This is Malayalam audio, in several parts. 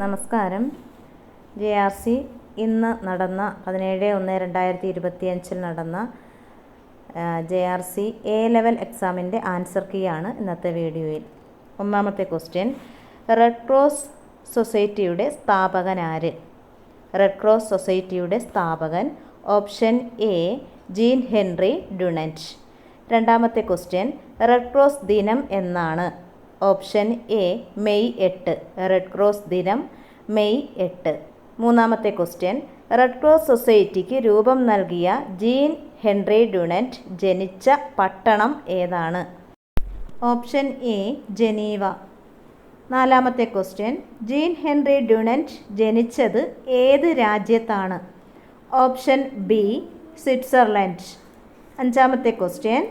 നമസ്കാരം. ജെ ആർ സി ഇന്ന് നടന്ന പതിനേഴ് ഒന്ന് രണ്ടായിരത്തി ഇരുപത്തിയഞ്ചിൽ നടന്ന J R C A level എക്സാമിന്റെ ആൻസർ കീ ആണ് ഇന്നത്തെ വീഡിയോയിൽ. ഒന്നാമത്തെ ക്വസ്റ്റ്യൻ റെഡ് ക്രോസ് സൊസൈറ്റിയുടെ സ്ഥാപകൻ ആര്? റെഡ് ക്രോസ് സൊസൈറ്റിയുടെ സ്ഥാപകൻ option A Jean Henri Dunant രണ്ടാമത്തെ ക്വസ്റ്റ്യൻ റെഡ് ക്രോസ് ദിനം എന്നാണ്? ഓപ്ഷൻ എ മെയ് എട്ട് റെഡ് ക്രോസ് ദിനം മെയ് എട്ട്. മൂന്നാമത്തെ ക്വസ്റ്റ്യൻ റെഡ് ക്രോസ് സൊസൈറ്റിക്ക് രൂപം നൽകിയ ജീൻ ഹെൻറി ഡുണറ്റ് ജനിച്ച പട്ടണം ഏതാണ്? Option A Geneva. നാലാമത്തെ ക്വസ്റ്റ്യൻ ജീൻ ഹെൻറി ഡുണറ്റ് ജനിച്ചത് ഏത് രാജ്യത്താണ്? Option B Switzerland. അഞ്ചാമത്തെ ക്വസ്റ്റ്യൻ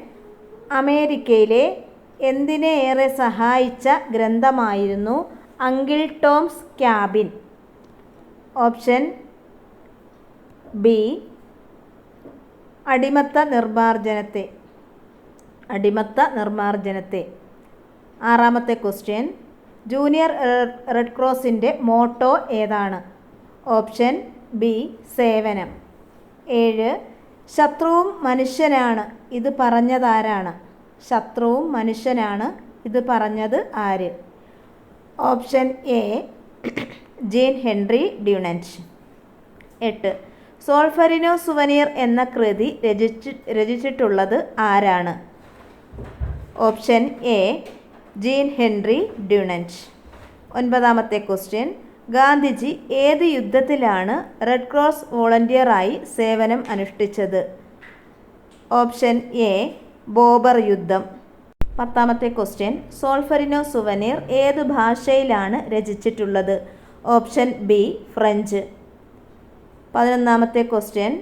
അമേരിക്കയിലെ എന്തിനെ ഏറെ സഹായിച്ച ഗ്രന്ഥമായിരുന്നു uncle Tom's cabin. Option B അടിമത്ത നിർമാർജനത്തെ അടിമത്ത നിർമാർജനത്തെ ആറാമത്തെ ക്വസ്റ്റ്യൻ ജൂനിയർ റെഡ് ക്രോസിന്റെ മോട്ടോ ഏതാണ്? ഓപ്ഷൻ ബി സേവനം. ഏഴ് ശത്രുവും മനുഷ്യനാണ്. ഇത് പറഞ്ഞതാരാണ്? ശത്രുവും മനുഷ്യനാണ്. ഇത് പറഞ്ഞത് ആര്? Option A Jean Henri Dunant എട്ട്. സോൾഫറിനോ സുവനീർ എന്ന കൃതി രചിച്ച് രചിച്ചിട്ടുള്ളത് ആരാണ്? Option A Jean Henri Dunant ഒൻപതാമത്തെ ക്വസ്റ്റ്യൻ. ഗാന്ധിജി ഏത് യുദ്ധത്തിലാണ് റെഡ് ക്രോസ് വോളണ്ടിയറായി സേവനം അനുഷ്ഠിച്ചത്? ഓപ്ഷൻ എ ബോബർ യുദ്ധം. പത്താമത്തെ ക്വസ്റ്റ്യൻ സോൾഫറിനോ സുവനീർ ഏത് ഭാഷയിലാണ് രചിച്ചിട്ടുള്ളത്? Option B French. പതിനൊന്നാമത്തെ ക്വസ്റ്റ്യൻ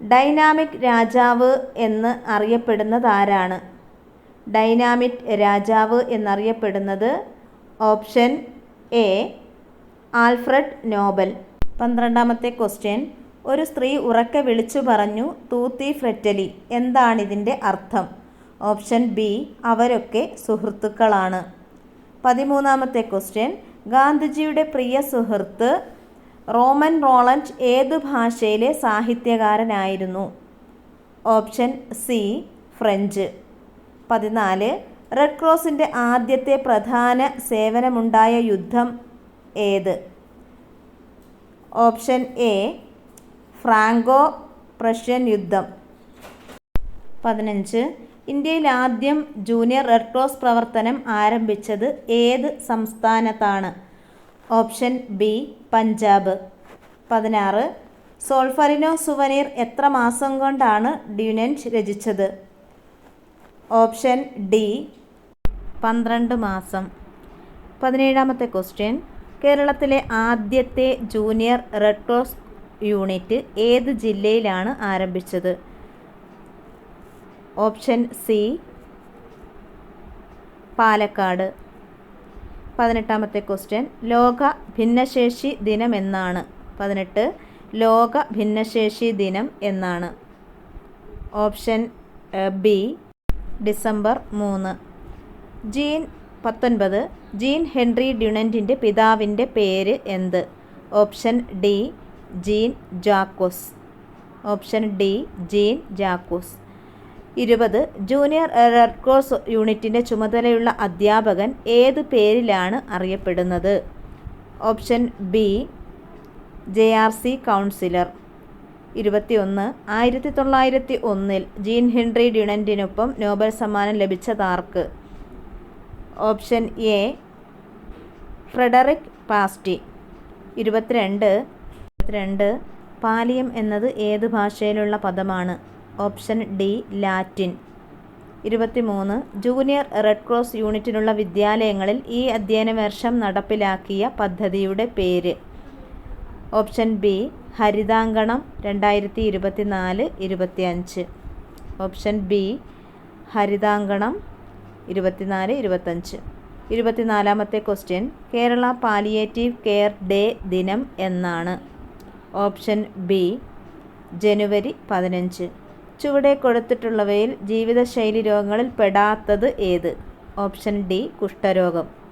ഡൈനാമിക് രാജാവ് എന്ന് അറിയപ്പെടുന്നത് ആരാണ്? ഡൈനാമിക് രാജാവ് എന്നറിയപ്പെടുന്നത് ഓപ്ഷൻ എ ആൽഫ്രഡ് നോബൽ. പന്ത്രണ്ടാമത്തെ ക്വസ്റ്റ്യൻ ഒരു സ്ത്രീ ഉറക്കെ വിളിച്ചു പറഞ്ഞു തൂത്തി ഫ്രെറ്റലി. എന്താണിതിന്റെ അർത്ഥം? ഓപ്ഷൻ ബി അവരൊക്കെ സുഹൃത്തുക്കളാണ്. പതിമൂന്നാമത്തെ ക്വസ്റ്റ്യൻ ഗാന്ധിജിയുടെ പ്രിയ സുഹൃത്ത് റോമൻ റോളൻഡ് ഏതു ഭാഷയിലെ സാഹിത്യകാരനായിരുന്നു? Option C French. പതിനാല് റെഡ് ക്രോസിന്റെ ആദ്യത്തെ പ്രധാന സേവനമുണ്ടായ യുദ്ധം ഏത്? ഓപ്ഷൻ എ ഫ്രാങ്കോ പ്രഷ്യൻ യുദ്ധം. പതിനഞ്ച്. ഇന്ത്യയിൽ ആദ്യം ജൂനിയർ റെഡ് ക്രോസ് പ്രവർത്തനം ആരംഭിച്ചത് ഏത് സംസ്ഥാനത്താണ്? Option B Punjab. പതിനാറ്. സോൾഫറിനോ സുവനീർ എത്ര മാസം കൊണ്ടാണ് ഡ്യൂനന്റ് രചിച്ചത്? ഓപ്ഷൻ ഡി പന്ത്രണ്ട് മാസം. പതിനേഴാമത്തെ ക്വസ്റ്റ്യൻ. കേരളത്തിലെ ആദ്യത്തെ ജൂനിയർ റെഡ് ക്രോസ് യൂണിറ്റ് ഏത് ജില്ലയിലാണ് ആരംഭിച്ചത്? Option C Palakkad. പതിനെട്ടാമത്തെ ക്വസ്റ്റ്യൻ ലോക ഭിന്നശേഷി ദിനം എന്നാണ്. പതിനെട്ട് ലോക ഭിന്നശേഷി ദിനം എന്നാണ്. ഓപ്ഷൻ ബി ഡിസംബർ മൂന്ന്. ജീൻ പത്തൊൻപത് ജീൻ ഹെൻറി ഡ്യുണന്റിന്റെ പിതാവിന്റെ പേര് എന്ത്? Option D Jean Jacques. Option D Jean Jacques. ഇരുപത് ജൂനിയർ റെഡ് ക്രോസ് യൂണിറ്റിന്റെ ചുമതലയുള്ള അധ്യാപകൻ ഏത് പേരിലാണ് അറിയപ്പെടുന്നത്? Option B J R C counsellor. ഇരുപത്തിയൊന്ന് ആയിരത്തി തൊള്ളായിരത്തി ഒന്നിൽ ജീൻ ഹെൻറി ഡ്യുണന്റിനൊപ്പം നോബൽ സമ്മാനം ലഭിച്ചതാർക്ക്? Option A Frederic Passy. ഇരുപത്തിരണ്ട് ഇരുപത്തിരണ്ട്. പാലിയം എന്നത് ഏത് ഭാഷയിലുള്ള പദമാണ്? Option D Latin. ഇരുപത്തിമൂന്ന്. ജൂനിയർ റെഡ് ക്രോസ് യൂണിറ്റിനുള്ള വിദ്യാലയങ്ങളിൽ ഈ അധ്യയന വർഷം നടപ്പിലാക്കിയ പദ്ധതിയുടെ പേര്. ഓപ്ഷൻ ബി ഹരിതാങ്കണം രണ്ടായിരത്തി ഇരുപത്തിനാല് ഇരുപത്തിയഞ്ച്. ഓപ്ഷൻ ബി ഹരിതാങ്കണം ഇരുപത്തിനാല് ഇരുപത്തഞ്ച് ഇരുപത്തിനാലാമത്തെ question Kerala palliative care day ദിനം എന്നാണ്. ഓപ്ഷൻ ബി ജനുവരി പതിനഞ്ച്. ചുവടെ കൊടുത്തിട്ടുള്ളവയിൽ ജീവിതശൈലി രോഗങ്ങളിൽ പെടാത്തത് ഏത്? Option D കുഷ്ഠരോഗം.